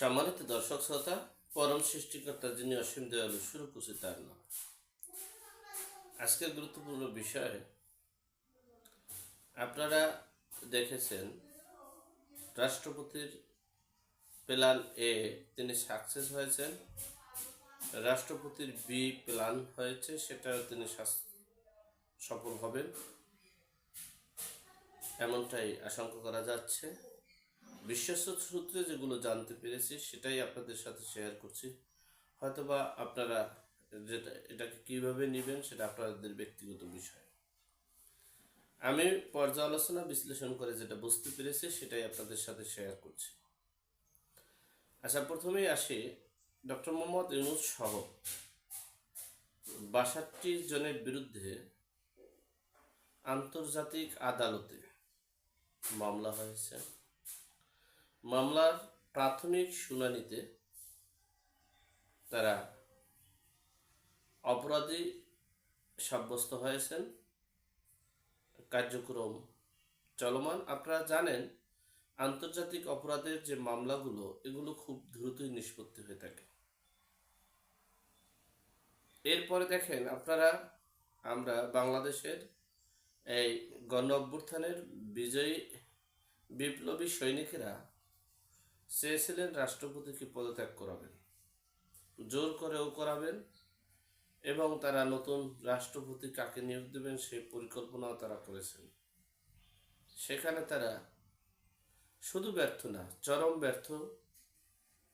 সম্মানিত দর্শক শ্রোতা, পরম সৃষ্টিকর্তা যিনি অসীম দয়ালু শুরু করছে তার নাম। আজকের গুরুত্বপূর্ণ বিষয়, আপনারা দেখেছেন, রাষ্ট্রপতির প্ল্যান এ তিনি সাকসেস হয়েছেন, রাষ্ট্রপতির বি প্ল্যান হয়েছে, সেটাও তিনি সফল হবেন। এমনটাই আশঙ্কা করা যাচ্ছে। বিশ্বস্ত সূত্রে যেগুলো জানতে পেরেছি, সেটাই আপনাদের সাথে শেয়ার করছি। হয়তোবা আপনারা যেটা, এটাকে কীভাবে নেবেন সেটা আপনাদের ব্যক্তিগত বিষয়। আমি পর্যালোচনা বিশ্লেষণ করে যেটা বুঝতে পেরেছি, সেটাই আপনাদের সাথে শেয়ার করছি। আচ্ছা প্রথমেই আসি। ডক্টর মোহাম্মদ ইউনুস সহ বাষট্টি জনের বিরুদ্ধে আন্তর্জাতিক আদালতে মামলা হয়েছে। মামলার প্রাথমিক শুনানিতে তারা অপরাধী সাব্যস্ত হয়েছেন। কার্যক্রম চলমান। আপনারা জানেন, আন্তর্জাতিক অপরাধের যে মামলাগুলো, এগুলো খুব দ্রুতই নিষ্পত্তি হয়ে থাকে। এরপরে দেখেন, আপনারা, আমরা বাংলাদেশের এই গণ অভ্যুত্থানের বিজয়ী বিপ্লবী সৈনিকেরা চেয়েছিলেন রাষ্ট্রপতিকে পদত্যাগ করাবেন। জোর করেও করাবেন এবং তারা নতুন রাষ্ট্রপতি কাকে নিয়োগ দেবেন সেই পরিকল্পনাও তারা করেছেন। সেখানে তারা শুধু ব্যর্থ না, চরম ব্যর্থ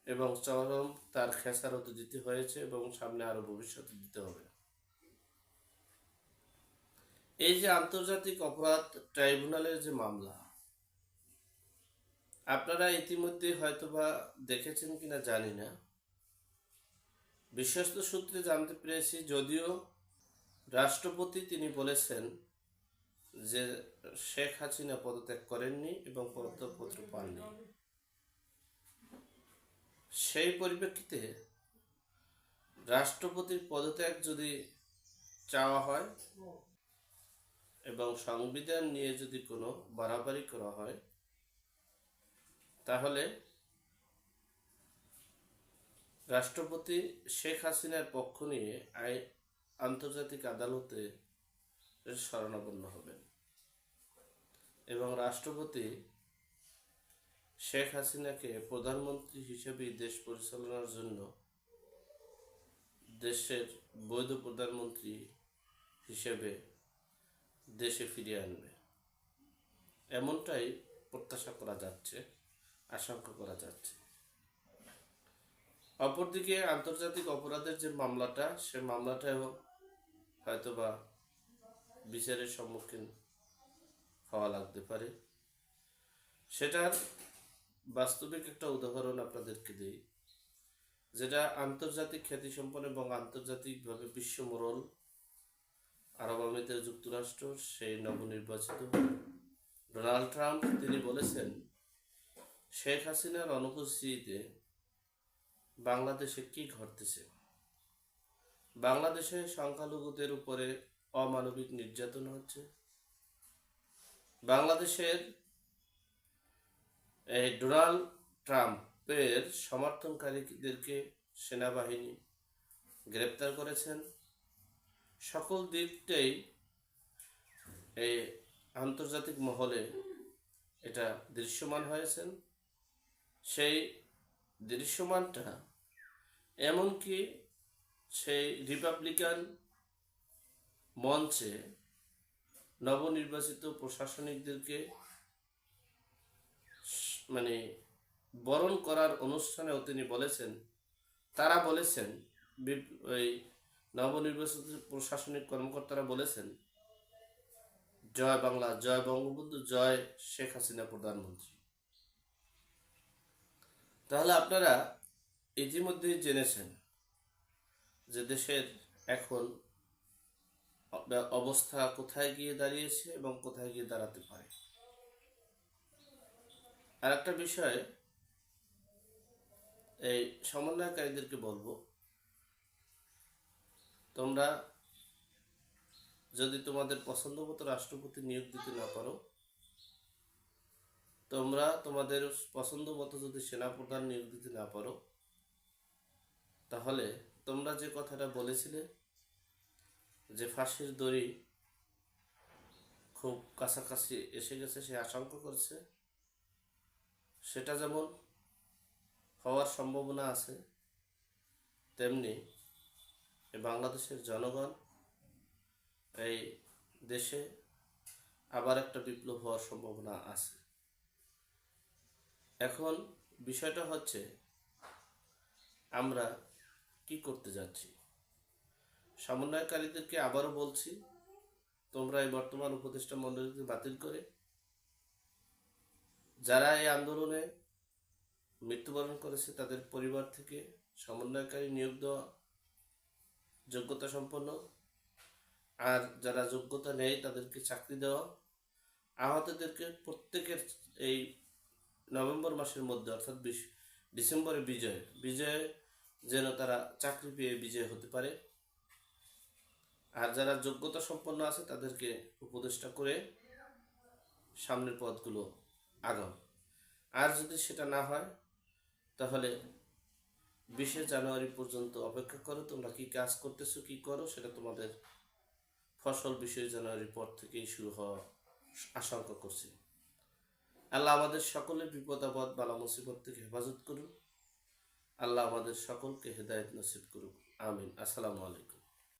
এবং চরম তার খেসারত দিতে হয়েছে এবং সামনে আরও ভবিষ্যতে দিতে হবে। এই যে আন্তর্জাতিক অপরাধ ট্রাইব্যুনালের যে মামলা আপনারা ইতিমধ্যে হয়তোবা দেখেছেন কিনা জানি না। বিশ্বস্ত সূত্রে জানতে পেরেছি, যদিও রাষ্ট্রপতি তিনি বলেছেন যে শেখ হাসিনা পদত্যাগ করেননি এবং পদত্যাগপত্র পাননি। সেই পরিপ্রেক্ষিতে রাষ্ট্রপতির পদত্যাগ যদি চাওয়া হয় এবং সংবিধান নিয়ে যদি কোনো বাড়াবাড়ি করা হয় তাহলে রাষ্ট্রপতি শেখ হাসিনার পক্ষ নিয়ে আই আন্তর্জাতিক আদালতে শরণাপন্ন হবেন এবং রাষ্ট্রপতি শেখ হাসিনাকে প্রধানমন্ত্রী হিসেবে দেশ পরিচালনার জন্য দেশের বৈধ প্রধানমন্ত্রী হিসেবে দেশে ফিরিয়ে আনবে। এমনটাই প্রত্যাশা করা যাচ্ছে। আশঙ্কা করা যাচ্ছে। অপরদিকে আন্তর্জাতিক অপরাধের যে মামলাটা, সে মামলাটাও হয়তোবা বিচারের সম্মুখীন হওয়া লাগতে পারে। সেটার বাস্তবিক একটা উদাহরণ আপনাদেরকে দিই, যেটা আন্তর্জাতিক খ্যাতিসম্পন্ন এবং আন্তর্জাতিকভাবে বিশ্বমোড়ল আরব আমিরাতের যুক্তরাষ্ট্র, সেই নবনির্বাচিত। ডোনাল্ড ট্রাম্প, তিনি বলেছেন শেখ হাসিনার অনুপস্থিতিতে বাংলাদেশে কি ঘটতেছে? বাংলাদেশে সংখ্যালঘুদের উপরে অমানবিক নির্যাতন হচ্ছে। বাংলাদেশের এই ডোনাল্ড ট্রাম্পের সমর্থনকারীদেরকে সেনাবাহিনী গ্রেপ্তার করেছেন। সকল দিকটাই এই আন্তর্জাতিক মহলে এটা দৃশ্যমান হয়েছেন। সেই দৃশ্যমানটা, এমনকি সেই রিপাবলিকান মঞ্চে নবনির্বাচিত প্রশাসনিকদেরকে মানে বরণ করার অনুষ্ঠানেও তিনি বলেছেন, তারা বলেছেন ওই নবনির্বাচিত প্রশাসনিক কর্মকর্তারা বলেছেন, জয় বাংলা, জয় বঙ্গবন্ধু, জয় শেখ হাসিনা প্রধানমন্ত্রী। তাহলে আপনারা ইতিমধ্যেই জেনেছেন যে দেশের এখন অব- অবস্থা কোথায় গিয়ে দাঁড়িয়েছে এবং কোথায় গিয়ে দাঁড়াতে পারে। আর একটা বিষয়, এই সমন্বয়কারীদেরকে বলব, তোমরা যদি তোমাদের পছন্দ মতো রাষ্ট্রপতি নিয়োগ দিতে না পারো তোমরা তোমাদের পছন্দ মতো যদি সেনাপ্রধান নিয়োগ দিতে না পারো, তাহলে তোমরা যে কথাটা বলেছিলে যে ফাঁসির দড়ি খুব কাছাকাছি এসে গেছে, সে আশঙ্কা করছে, সেটা যেমন হওয়ার সম্ভাবনা আছে, তেমনি বাংলাদেশের জনগণ এই দেশে আবার একটা বিপ্লব হওয়ার সম্ভাবনা আছে। এখন বিষয়টা হচ্ছে, আমরা কি করতে যাচ্ছি? সমন্বয়কারীদেরকে আবারও বলছি, তোমরা এই বর্তমান উপদেষ্টা মণ্ডলীকে বাতিল করে, যারা এই আন্দোলনে মৃত্যুবরণ করেছে, তাদের পরিবার থেকে সমন্বয়কারী নিয়োগ দেওয়া যোগ্যতা সম্পন্ন, আর যারা যোগ্যতা নেই, তাদেরকে চাকরি দেওয়া, আহতদেরকে প্রত্যেকের এই নভেম্বর মাসের মধ্যে, অর্থাৎ বিশ, ডিসেম্বরে বিজয়। বিজয়ে যেন তারা চাকরি পেয়ে বিজয় হতে পারে। আর যারা যোগ্যতা সম্পন্ন আছে, তাদেরকে উপদেষ্টা করে সামনের পথগুলো আগাও। আর যদি সেটা না হয়, তাহলে বিশে জানুয়ারি পর্যন্ত অপেক্ষা করো। তোমরা কি কাজ করতেছো, কি করো, সেটা তোমাদের ফসল বিশে জানুয়ারির পর থেকেই শুরু হওয়া আশঙ্কা করছি। আল্লাহ আমাদের সকলের বিপদ, আপদ, বালা মুসিবত থেকে হেফাজত করুন। আল্লাহ আমাদের সকলকে হেদায়ত নসিব করুন আমিন। আসসালামু আলাইকুম।